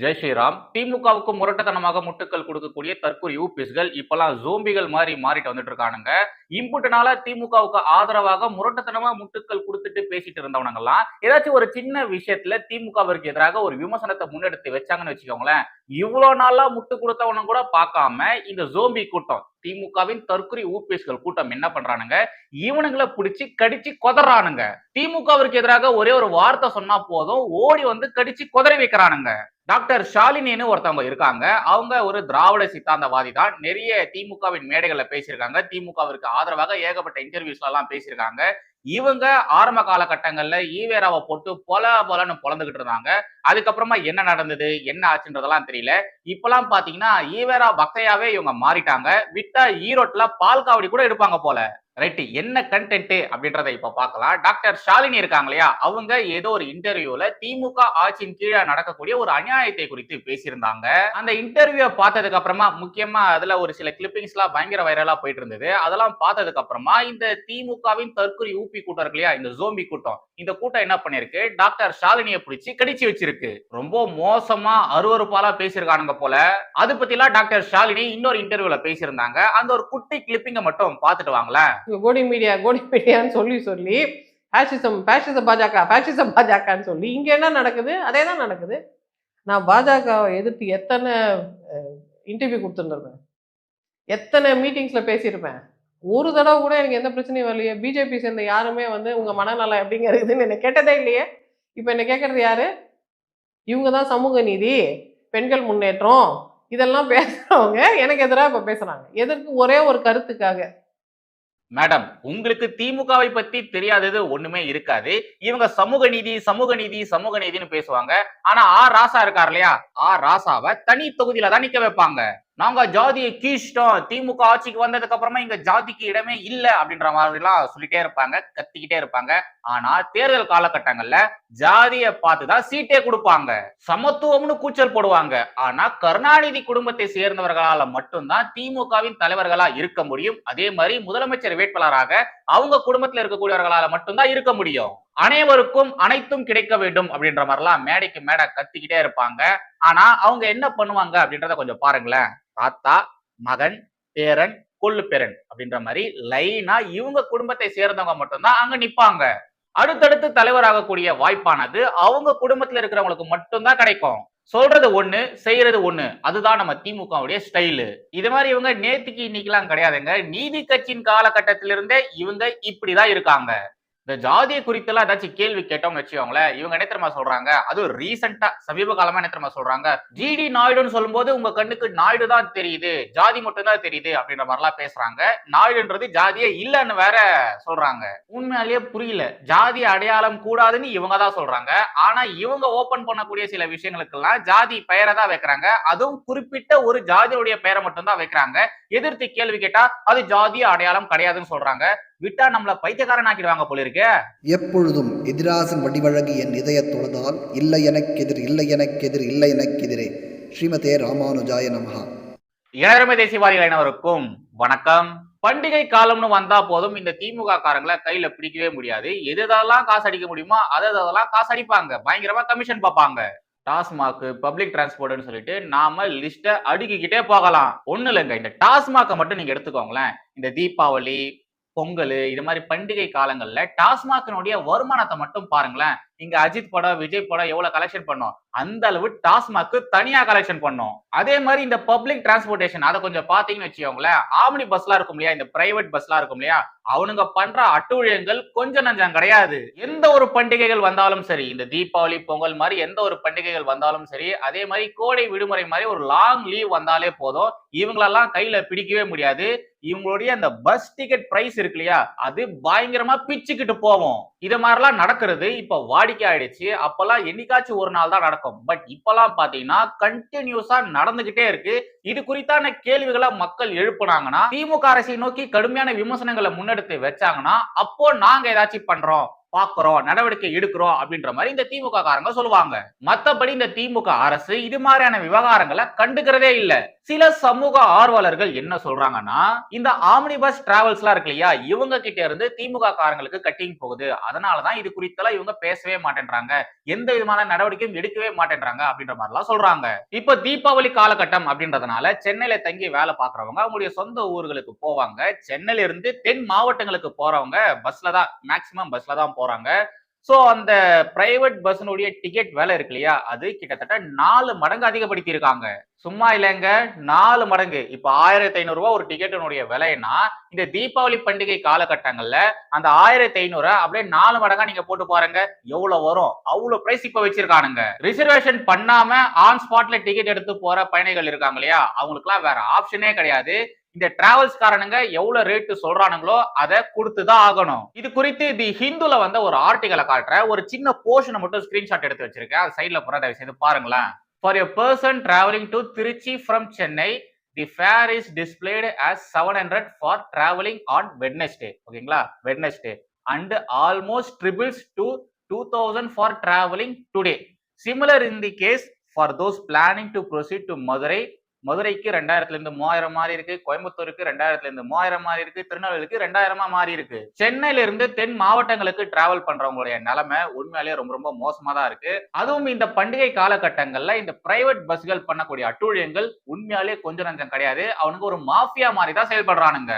ஜெய் ஸ்ரீராம். திமுகவுக்கு முரட்டத்தனமாக முட்டுக்கள் கொடுக்கக்கூடிய தற்கொலை யூபிஎஸ்கள் இப்பெல்லாம் ஜோம்பிகள் மாதிரி மாறிட்டு வந்துட்டு இருக்கானுங்க. இம்புட்டுனால திமுகவுக்கு ஆதரவாக முரட்டத்தனமா முட்டுக்கள் கொடுத்துட்டு பேசிட்டு இருந்தவனுங்கெல்லாம் ஏதாச்சும் ஒரு சின்ன விஷயத்துல திமுகவிற்கு எதிராக ஒரு விமர்சனத்தை முன்னெடுத்து வச்சாங்கன்னு வச்சுக்கோங்களேன் இவ்வளவு நாளா முட்டு கொடுத்தவனும் கூட பார்க்காம இந்த ஜோம்பி கூட்டம் திமுகவின் தற்கொலை ஊபிஎஸ்கள் கூட்டம் என்ன பண்றானுங்க? இவனுங்களை பிடிச்சி கடிச்சு கொதறானுங்க. திமுகவிற்கு எதிராக ஒரே ஒரு வார்த்தை சொன்னா போதும் ஓடி வந்து கடிச்சு கொதறி வைக்கிறானுங்க. டாக்டர் ஷாலினின்னு ஒருத்தவங்க இருக்காங்க. அவங்க ஒரு திராவிட சித்தாந்தவாதி தான். நிறைய திமுகவின் மேடைகளில் பேசியிருக்காங்க. திமுகவிற்கு ஆதரவாக ஏகப்பட்ட இன்டர்வியூஸ்லாம் எல்லாம் பேசியிருக்காங்க. இவங்க ஆரம்ப காலகட்டங்கள்ல ஈவேராவை போட்டு பொல பொலன்னு பொழந்துகிட்டு இருந்தாங்க. அதுக்கப்புறமா என்ன நடந்தது? என்ன ஆச்சுன்றதெல்லாம் தெரியல. இப்பெல்லாம் பாத்தீங்கன்னா ஈவேரா பக்தையாவே இவங்க மாறிட்டாங்க. விட்டா ஈரோட்ல பால் காவடி கூட எடுப்பாங்க போல. ரைட்டு. என்ன கண்டென்ட் அப்படின்றத இப்ப பார்க்கலாம். டாக்டர் ஷாலினி இருக்காங்க இல்லையா? அவங்க ஏதோ ஒரு இன்டர்வியூல திமுக ஆட்சியின் கீழே நடக்கக்கூடிய ஒரு அநியாயத்தை குறித்து பேசியிருந்தாங்க. அந்த இன்டர்வியூ பார்த்ததுக்கு அப்புறமா முக்கியமா அதுல ஒரு சில கிளிப்பிங்ஸ் எல்லாம் பயங்கர வைரலா போயிட்டு இருந்தது. அதெல்லாம் பார்த்ததுக்கு அப்புறமா இந்த திமுகவின் தற்கொலை ஊப்பி கூட்டம் இருக்கு இல்லையா? இந்த ஜோம்பி கூட்டம். இந்த கூட்டம் என்ன பண்ணிருக்கு டாக்டர் ஷாலினியை பிடிச்சி கடிச்சு வச்சிருக்கு. ரொம்ப மோசமா அருவறுப்பாலா பேசியிருக்கானுங்க போல. அது பற்றிலாம் டாக்டர் ஷாலினி இன்னொரு இன்டர்வியூல பேசியிருந்தாங்க. அந்த ஒரு குட்டி கிளிப்பிங்க மட்டும் பார்த்துட்டு வாங்களேன். கோடி மீடியா கோடி மீடியான்னு சொல்லி சொல்லி ஃபேஷிசம் ஃபேஷிச பாஜக ஃபேஷிச பாஜகன்னு சொல்லி இங்கே என்ன நடக்குது? அதே தான் நடக்குது. நான் பாஜகவை எதிர்த்து எத்தனை இன்டர்வியூ கொடுத்துருந்துருப்பேன். எத்தனை மீட்டிங்ஸில் பேசியிருப்பேன். ஒரு தடவை கூட எனக்கு எந்த பிரச்சனையும் வரலையே. பிஜேபி சேர்ந்த யாருமே வந்து உங்கள் மனநலம் எப்படிங்க இருக்குதுன்னு என்னை கேட்டதே இல்லையே. இப்போ என்னை கேட்குறது யாரு? இவங்க தான் சமூக நீதி பெண்கள் முன்னேற்றம் இதெல்லாம் பேசுகிறவங்க எனக்கு எதிராக இப்போ பேசுகிறாங்க எதற்கு ஒரே ஒரு கருத்துக்காக. மேடம் உங்களுக்கு திமுகவை பத்தி தெரியாதது ஒண்ணுமே இருக்காது. இவங்க சமூக நீதி சமூக நீதி சமூக நீதினு பேசுவாங்க. ஆனா ஆர் ராசா இருக்கார் இல்லையா? ஆர் ராசாவை தனி தொகுதியில தான் நிக்க வைப்பாங்க. நாங்க ஜாதியை கீழ்ச்சிட்டோம் திமுக ஆட்சிக்கு வந்ததுக்கு அப்புறமா இங்க ஜாதிக்கு இடமே இல்லை அப்படின்ற மாதிரி எல்லாம் சொல்லிட்டே இருப்பாங்க கத்திக்கிட்டே இருப்பாங்க. ஆனா தேர்தல் காலகட்டங்கள்ல ஜாதியை பார்த்துதான் சீட்டே கொடுப்பாங்க. சமத்துவம்னு கூச்சல் போடுவாங்க. ஆனா கருணாநிதி குடும்பத்தை சேர்ந்தவர்களால மட்டும்தான் திமுகவின் தலைவர்களா இருக்க முடியும். அதே மாதிரி முதலமைச்சர் வேட்பாளராக அவங்க குடும்பத்துல இருக்கக்கூடியவர்களால மட்டும்தான் இருக்க முடியும். அனைவருக்கும் அனைத்தும் கிடைக்க வேண்டும் அப்படின்ற மாதிரிலாம் மேடைக்கு மேடை கத்திக்கிட்டே இருப்பாங்க. ஆனா அவங்க என்ன பண்ணுவாங்க அப்படின்றத கொஞ்சம் பாருங்களேன். தாத்தா மகன் பேரன் கொள்ளு பேரன் அப்படின்ற மாதிரி லைனா இவங்க குடும்பத்தை சேர்ந்தவங்க மட்டும்தான் அங்க நிப்பாங்க. அடுத்தடுத்து தலைவராகக்கூடிய வாய்ப்பானது அவங்க குடும்பத்துல இருக்கிறவங்களுக்கு மட்டும்தான் கிடைக்கும். சொல்றது ஒண்ணு செய்யறது ஒண்ணு. அதுதான் நம்ம திமுகவுடைய ஸ்டைலு. இது மாதிரி இவங்க நேத்துக்கு இன்னைக்கெல்லாம் கிடையாதுங்க. நீதி கட்சியின் காலகட்டத்திலிருந்தே இவங்க இப்படிதான் இருக்காங்க. இந்த ஜாதியை குறித்தெல்லாம் ஏதாச்சும் கேள்வி கேட்டவங்க வச்சுக்கோங்களேன் இவங்க என்ன தெரியுமா சொல்றாங்க? அதுவும் ரீசெண்டா சமீப காலமா என்ன தெரியுமா சொல்றாங்க? ஜிடி நாயுடுன்னு சொல்லும்போது உங்க கண்ணுக்கு நாயுடு தான் தெரியுது ஜாதி மட்டும் தான் தெரியுது அப்படின்ற மாதிரிலாம் பேசுறாங்க. நாயுடுன்றது ஜாதியே இல்லைன்னு வேற சொல்றாங்க. உண்மையாலேயே புரியல. ஜாதி அடையாளம் கூடாதுன்னு இவங்க தான் சொல்றாங்க. ஆனா இவங்க ஓபன் பண்ணக்கூடிய சில விஷயங்களுக்கெல்லாம் ஜாதி பெயரை தான் வைக்கிறாங்க. அதுவும் குறிப்பிட்ட ஒரு ஜாதியுடைய பெயரை மட்டும் தான் வைக்கிறாங்க. எதிர்த்து கேள்வி கேட்டா அது ஜாதி அடையாளம் கிடையாதுன்னு சொல்றாங்க. விட்டா நம்மள பைத்தியக்காரன் ஆக்கிடுவாங்க போல இருக்கு எப்பொழுதும் எதிராசன் வடிவழகு என் இதயத் தொழுதால் இல்லை எனக்கெதிர் இல்லை எனக்கெதிர் இல்லை எனக்கெதிரே. ஸ்ரீமதே ராமானுஜாய நமஹா. இளரமை தேசியவாதிகள் அனைவருக்கும் வணக்கம். பண்டிகை காலம்னு வந்தா போதும் இந்த திமுக காரங்களை கையில பிடிக்கவே முடியாது. எது எதெல்லாம் காசு அடிக்க முடியுமோ அதை அதெல்லாம் காசு அடிப்பாங்க பயங்கரமா கமிஷன் பார்ப்பாங்க. டாஸ்மாக் பப்ளிக் டிரான்ஸ்போர்ட்னு சொல்லிட்டு நாம லிஸ்ட்டை அடுக்கிக்கிட்டே போகலாம். ஒண்ணு இல்லைங்க இந்த டாஸ்மாக்கை மட்டும் நீங்க எடுத்துக்கோங்களேன். இந்த தீபாவளி பொங்கல் இது மாதிரி பண்டிகை காலங்களில் டாஸ்மாகினுடைய வருமானத்தை மட்டும் பாருங்களேன். இங்க அஜித் படம் விஜய் படம் எவ்வளவு கலெக்ஷன் பண்ணோம்? அந்த அளவு டாஸ்மாக் தனியா கலெக்ஷன் பண்ணோம். அதே மாதிரி இந்த பப்ளிக் டிரான்ஸ்போர்டேஷன் அதை கொஞ்சம் பாத்தீங்கன்னு வச்சுக்கோங்களேன் ஆம்னி பஸ்லாம் இருக்கும் இல்லையா? இந்த பிரைவேட் பஸ்லாம் இருக்கும் இல்லையா? அவனுங்க பண்ற அட்டூழியங்கள் கொஞ்சம் நஞ்சம் கிடையாது. எந்த ஒரு பண்டிகைகள் வந்தாலும் சரி இந்த தீபாவளி பொங்கல் மாதிரி எந்த ஒரு பண்டிகைகள் வந்தாலும் சரி அதே மாதிரி கோடை விடுமுறை மாதிரி ஒரு லாங் லீவ் வந்தாலே போதும். இவங்களெல்லாம் கையில பிடிக்கவே முடியாது. இவங்களுடைய அந்த பஸ் டிக்கெட் பிரைஸ் இருக்கு இல்லையா? அது பயங்கரமா பிச்சுக்கிட்டு போவோம். இது மாதிரிலாம் நடக்கிறது. இப்ப வாடிக்கை ஆயிடுச்சு அப்பெல்லாம் என்னைக்காச்சும் ஒரு நாள் தான் நடக்கும். பட் இப்பெல்லாம் பாத்தீங்கன்னா கண்டினியூஸா நடந்துகிட்டே இருக்கு. இது குறித்தான கேள்விகளை மக்கள் எழுப்புனாங்கன்னா திமுக அரசை நோக்கி கடுமையான விமர்சனங்களை முன்னெடுத்து வச்சாங்கன்னா அப்போ நாங்க ஏதாச்சும் பண்றோம். பாக்குறோம் நடவடிக்கை எடுக்கிறோம் அப்படின்ற மாதிரி இந்த திமுக காரங்க சொல்லுவாங்க. மத்தபடி இந்த திமுக அரசு இது மாதிரியான விவகாரங்களை கண்டுக்கிறதே இல்ல. சில சமூக ஆர்வலர்கள் என்ன சொல்றாங்கன்னா இந்த ஆம்னி பஸ் டிராவல்ஸ் எல்லாம் இருக்கு இல்லையா இவங்க கிட்ட இருந்து திமுக காரங்களுக்கு கட்டிங் போகுது. அதனாலதான் இது குறித்தெல்லாம் இவங்க பேசவே மாட்டேன்றாங்க. எந்த விதமான நடவடிக்கையும் எடுக்கவே மாட்டேன்றாங்க அப்படின்ற மாதிரி எல்லாம் சொல்றாங்க. இப்ப தீபாவளி காலகட்டம் அப்படின்றதுனால சென்னையில தங்கி வேலை பாக்குறவங்க அவங்களுடைய சொந்த ஊர்களுக்கு போவாங்க. சென்னையில இருந்து தென் மாவட்டங்களுக்கு போறவங்க பஸ்ல தான் மேக்சிமம் பஸ்ல தான் போறாங்க. ஸோ அந்த பிரைவேட் பஸ்னுடைய டிக்கெட் விலை இருக்கு இல்லையா? அது கிட்டத்தட்ட நாலு மடங்கு அதிகப்படுத்தி இருக்காங்க சும்மா இல்லைங்க நாலு மடங்கு. இப்போ ஆயிரத்தி ஐநூறுரூவா ஒரு டிக்கெட்டினுடைய விலைன்னா இந்த தீபாவளி பண்டிகை காலகட்டங்களில் அந்த ஆயிரத்தி ஐநூறு அப்படியே நாலு மடங்கா நீங்க போட்டு பாருங்க எவ்வளவு வரும்? அவ்வளவு பிரைஸ் இப்போ வச்சிருக்கானுங்க. ரிசர்வேஷன் பண்ணாம ஆன் ஸ்பாட்ல டிக்கெட் எடுத்து போற பயணிகள் இருக்காங்க இல்லையா? அவங்களுக்குலாம் வேற ஆப்ஷனே கிடையாது. இந்த டிராவல்ஸ் காரணங்க எவ்வளவு ரேட்டு சொல்றானுங்களோ அதை கொடுத்துதான் ஆகணும். இது குறித்து தி ஹிந்துல வந்த ஒரு ஆர்டிகலை காட்டுற. ஒரு சின்ன போர்ஷனை மட்டும் ஸ்கிரீன்ஷாட் எடுத்து வச்சிருக்கேன். அது சைட்ல போற தயவு செய்து பாருங்களேன். For a person travelling to Tiruchi from Chennai the fare is displayed as seven hundred for travelling on Wednesday ஓகேங்களா Wednesday and almost triples to two thousand for travelling today similar in the case for those planning to proceed to Madurai மதுரைக்கு ரெண்டாயிரத்துலேருந்து மூவாயிரம் மாறி இருக்கு கோயம்புத்தூருக்கு ரெண்டாயிரத்துல இருந்து மூவாயிரம் மாறி இருக்கு திருநெல்வேலிக்கு ரெண்டாயிரமா மாறி இருக்கு. சென்னையில இருந்து தென் மாவட்டங்களுக்கு டிராவல் பண்றவங்களுடைய நிலைமை உண்மையிலேயே ரொம்ப ரொம்ப மோசமா தான் இருக்கு. அதுவும் இந்த பண்டிகை காலகட்டங்கள்ல இந்த பிரைவேட் பஸ்கள் பண்ணக்கூடிய அட்டூழியங்கள் உண்மையாலே கொஞ்சம் நஞ்சம் கிடையாது. அவனுக்கு ஒரு மாஃபியா மாதிரி தான் செயல்படுறானுங்க.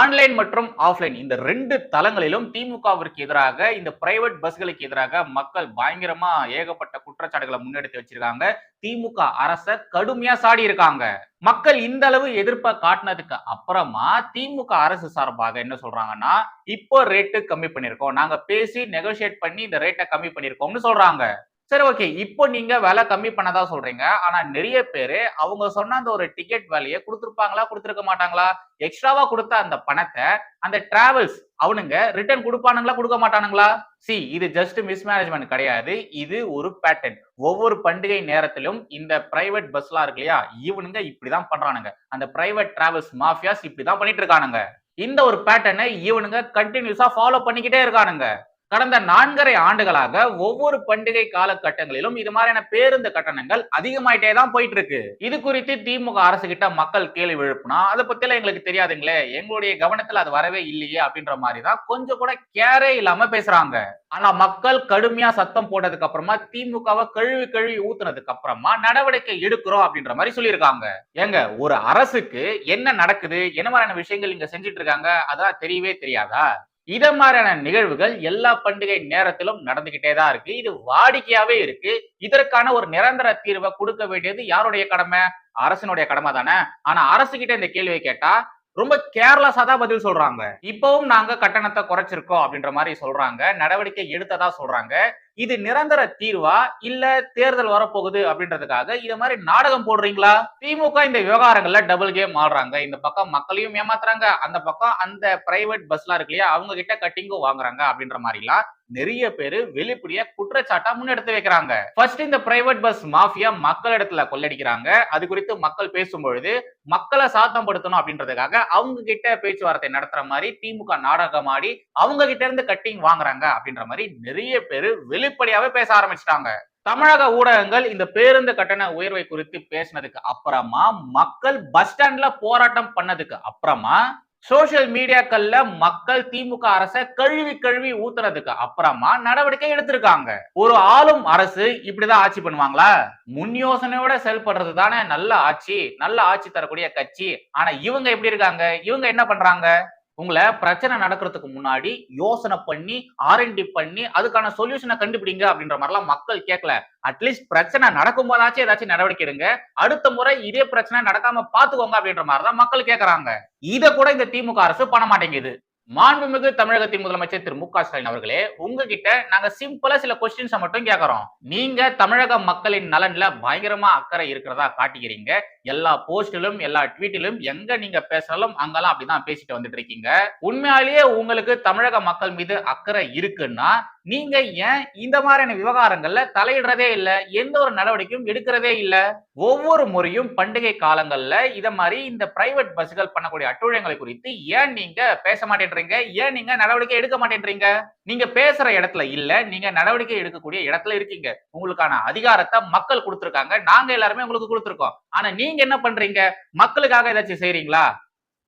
ஆன்லைன் மற்றும் ஆஃப்லைன் இந்த ரெண்டு தளங்களிலும் திமுகவிற்கு எதிராக இந்த பிரைவேட் பஸ்களுக்கு எதிராக மக்கள் பயங்கரமா ஏகப்பட்ட குற்றச்சாட்டுகளை முன்னெடுத்து வச்சிருக்காங்க. திமுக அரச கடுமையா சாடி இருக்காங்க. மக்கள் இந்த அளவு எதிர்ப்பை காட்டினதுக்கு அப்புறமா திமுக அரசு சார்பாக என்ன சொல்றாங்கன்னா இப்போ ரேட்டு கம்மி பண்ணிருக்கோம் நாங்க பேசி நெகோசியேட் பண்ணி இந்த ரேட்டை கம்மி பண்ணிருக்கோம்னு சொல்றாங்க. சரி ஓகே இப்போ நீங்க விலை கம்மி பண்ணதா சொல்றீங்க. ஆனா நிறைய பேரு அவங்க சொன்ன அந்த ஒரு டிக்கெட் விலையை கொடுத்துருப்பாங்களா கொடுத்துருக்க மாட்டாங்களா? எக்ஸ்ட்ராவா கொடுத்த அந்த பணத்தை அந்த டிராவல்ஸ் அவனுங்க ரிட்டர்ன் கொடுப்பானுங்களா கொடுக்க மாட்டானுங்களா? சி இது ஜஸ்ட் மிஸ்மேனேஜ்மெண்ட் கிடையாது. இது ஒரு பேட்டர்ன் ஒவ்வொரு பண்டிகை நேரத்திலும் இந்த பிரைவேட் பஸ்லாம் இருக்கு இல்லையா? இவனுங்க இப்படிதான் பண்றானுங்க. அந்த பிரைவேட் டிராவல்ஸ் மாஃபியாஸ் இப்படிதான் பண்ணிட்டு இருக்கானுங்க. இந்த ஒரு பேட்டர்னை இவனுங்க கண்டினியூஸா ஃபாலோ பண்ணிக்கிட்டே இருக்கானுங்க. கடந்த நான்கரை ஆண்டுகளாக ஒவ்வொரு பண்டிகை காலகட்டங்களிலும் இது மாதிரியான பேருந்து கட்டணங்கள் அதிகமாயிட்டே தான் போயிட்டு இருக்கு இது குறித்து திமுக அரசு கிட்ட மக்கள் கேள்வி எழுப்புனா அதை பத்திலாம் எங்களுக்கு தெரியாதுங்களே. எங்களுடைய கவனத்துல அது வரவே இல்லையே அப்படின்ற மாதிரி தான் கொஞ்சம் கூட கேரே இல்லாம பேசுறாங்க. ஆனா மக்கள் கடுமையா சத்தம் போட்டதுக்கு அப்புறமா திமுகவை கழுவி கழுவி ஊத்துனதுக்கு அப்புறமா நடவடிக்கை எடுக்கிறோம் அப்படின்ற மாதிரி சொல்லியிருக்காங்க. ஏங்க ஒரு அரசுக்கு என்ன நடக்குது? என்ன மாதிரியான விஷயங்கள் இங்க செஞ்சுட்டு இருக்காங்க? அதான் தெரியவே தெரியாதா? இதை மாதிரியான நிகழ்வுகள் எல்லா பண்டிகை நேரத்திலும் நடந்துகிட்டே தான் இருக்கு. இது வாடிக்கையாவே இருக்கு. இதற்கான ஒரு நிரந்தர தீர்வை கொடுக்க வேண்டியது யாருடைய கடமை? அரசினுடைய கடமை தானே. ஆனா அரசு கிட்ட இந்த கேள்வியை கேட்டா ரொம்ப கேர்லெஸ்ஸா தான் பதில் சொல்றாங்க. இப்பவும் நாங்க கட்டணத்தை குறைச்சிருக்கோம் அப்படின்ற மாதிரி சொல்றாங்க. நடவடிக்கை எடுத்ததா சொல்றாங்க. இது நிரந்தர தீர்வா இல்ல தேர்தல் வரப்போகுது அப்படின்றதுக்காக இது மாதிரி நாடகம் போடுறீங்களா? திமுக இந்த விவகாரங்கள்ல டபுள் கேம் ஆடுறாங்க. இந்த பக்கம் மக்களையும் ஏமாத்துறாங்க. அந்த பக்கம் அந்த பிரைவேட் பஸ்லாம் இருக்கு இல்லையா? அவங்க கிட்ட கட்டிங்கும் வாங்குறாங்க அப்படின்ற மாதிரிலாம் நிறைய பேரு வெளிப்படையா குற்றச்சாட்டா முன்னெடுத்து வைக்கிறாங்க. ஃபர்ஸ்ட் இந்த பிரைவேட் பஸ் மாஃபியா மக்கள் இடத்துல கொள்ளடிக்கிறாங்க. அது குறித்து மக்கள் பேசும்பொழுது மக்களை சாத்தம் படுத்தணும் அப்படின்றதுக்காக அவங்க கிட்ட பேச்சுவார்த்தை நடத்துற மாதிரி திமுக நாடகம் ஆடி அவங்க கிட்ட இருந்து கட்டிங் வாங்குறாங்க அப்படின்ற மாதிரி நிறைய பேரு வெளி வெளிப்படையாவே பேச ஆரம்பிச்சிட்டாங்க. தமிழக ஊடகங்கள் இந்த பேருந்து கட்டண உயர்வை குறித்து பேசினதுக்கு அப்புறமா மக்கள் பஸ் ஸ்டாண்ட்ல போராட்டம் பண்ணதுக்கு அப்புறமா சோசியல் மீடியாக்கள்ல மக்கள் திமுக அரசை கழுவி கழுவி ஊத்துனதுக்கு அப்புறமா நடவடிக்கை எடுத்திருக்காங்க. ஒரு ஆளும் அரசு இப்படிதான் ஆட்சி பண்ணுவாங்களா? முன் யோசனையோட செயல்படுறது தானே. நல்ல ஆட்சி நல்ல ஆட்சி தரக்கூடிய கட்சி. ஆனா இவங்க எப்படி இருக்காங்க? இவங்க என்ன பண்றாங்க? உங்களை பிரச்சனை நடக்கிறதுக்கு முன்னாடி யோசனை பண்ணி ஆர்என்டி பண்ணி அதுக்கான சொல்யூஷனை கண்டுபிடிங்க அப்படின்ற மாதிரிலாம் மக்கள் கேட்கல அட்லீஸ்ட் பிரச்சனை நடக்கும் போதாச்சும் ஏதாச்சும் நடவடிக்கை எடுங்க. அடுத்த முறை இதே பிரச்சனை நடக்காம பாத்துக்கோங்க அப்படின்ற மாதிரிதான் மக்கள் கேட்கறாங்க இத கூட இந்த திமுக அரசு பண்ண மாட்டேங்குது. மாண்புமிகு தமிழகத்தின் முதலமைச்சர் திரு மு க ஸ்டாலின் அவர்களே உங்ககிட்ட நாங்க சிம்பிளா சில கொஸ்டின்ஸை மட்டும் கேட்கறோம் நீங்க தமிழக மக்களின் நலன்ல பயங்கரமா அக்கறை இருக்கிறதா காட்டிக்கிறீங்க. எல்லா போஸ்டிலும் எல்லா ட்வீட்டிலும் எங்க நீங்க பேசினாலும் அங்கெல்லாம் அப்படிதான் பேசிட்டு வந்துட்டு இருக்கீங்க. உண்மையாலேயே உங்களுக்கு தமிழக மக்கள் மீது அக்கறை இருக்குன்னா நீங்க ஏன் இந்த மாதிரியான விவகாரங்கள்ல தலையிடுறதே இல்ல எந்த ஒரு நடவடிக்கையும் எடுக்கிறதே இல்ல? ஒவ்வொரு முறையும் பண்டிகை காலங்கள்ல இத மாதிரி இந்த பிரைவேட் பஸ்கள் பண்ணக்கூடிய அட்டுழியங்களை குறித்து ஏன் நீங்க பேச மாட்டேன்றீங்க? ஏன் நீங்க நடவடிக்கை எடுக்க மாட்டேன்றீங்க? நீங்க பேசுற இடத்துல இல்ல நீங்க நடவடிக்கை எடுக்கக்கூடிய இடத்துல இருக்கீங்க. உங்களுக்கான அதிகாரத்தை மக்கள் கொடுத்துருக்காங்க. நாங்க எல்லாருமே உங்களுக்கு கொடுத்துருக்கோம். ஆனா நீங்க என்ன பண்றீங்க? மக்களுக்காக ஏதாச்சும் செய்யறீங்களா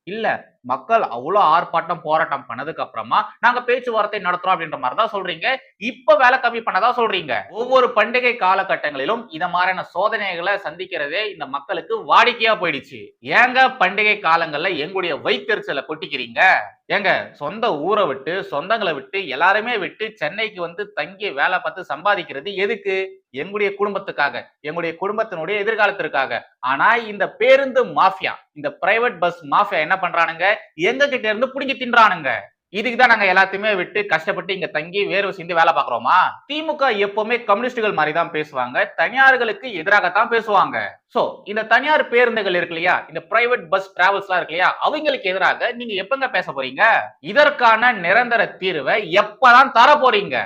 இல்ல. மக்கள் அவ்வளோ ஆர்ப்பாட்டம் போராட்டம் பண்ணதுக்கு அப்புறமா நாங்க பேச்சுவார்த்தை நடத்துறோம் அப்படின்ற மாதிரி தான் சொல்றீங்க. இப்ப வேலை கம்மி பண்ணதா சொல்றீங்க. ஒவ்வொரு பண்டிகை காலகட்டங்களிலும் இந்த மாதிரியான சோதனைகளை சந்திக்கிறதே இந்த மக்களுக்கு வாடிக்கையா போயிடுச்சு. ஏங்க பண்டிகை காலங்கள்ல எங்களுடைய வைத்தறிச்சலை கொட்டிக்கிறீங்க? ஏங்க சொந்த ஊரை விட்டு சொந்தங்களை விட்டு எல்லாருமே விட்டு சென்னைக்கு வந்து தங்கி வேலை பார்த்து சம்பாதிக்கிறது எதுக்கு? எங்களுடைய குடும்பத்துக்காக எங்களுடைய குடும்பத்தினுடைய எதிர்காலத்திற்காக. ஆனா இந்த பேருந்து மாஃபியா இந்த பிரைவேட் பஸ் மாஃபியா என்ன பண்றானுங்க? எங்க கிட்ட இருந்து புடிங்கி தின்றானுங்க. இதுக்கு தான் நாங்க எல்லாத்தையுமே விட்டு கஷ்டப்பட்டு இங்க தங்கி வேர்வை சிந்து வேலை பாக்குறோமா திமுக எப்பவுமே கம்யூனிஸ்டுகள் மாதிரி தான் பேசுவாங்க. தனியார்களுக்கு எதிராகத்தான் பேசுவாங்க. சோ இந்த தனியார் பேருந்துகள் இருக்கு இல்லையா? இந்த பிரைவேட் பஸ் டிராவல்ஸ்லாம் இருக்கு இல்லையா? அவங்களுக்கு எதிராக நீங்க எப்பங்க பேச போறீங்க? இதற்கான நிரந்தர தீர்வை எப்பதான் தர போறீங்க?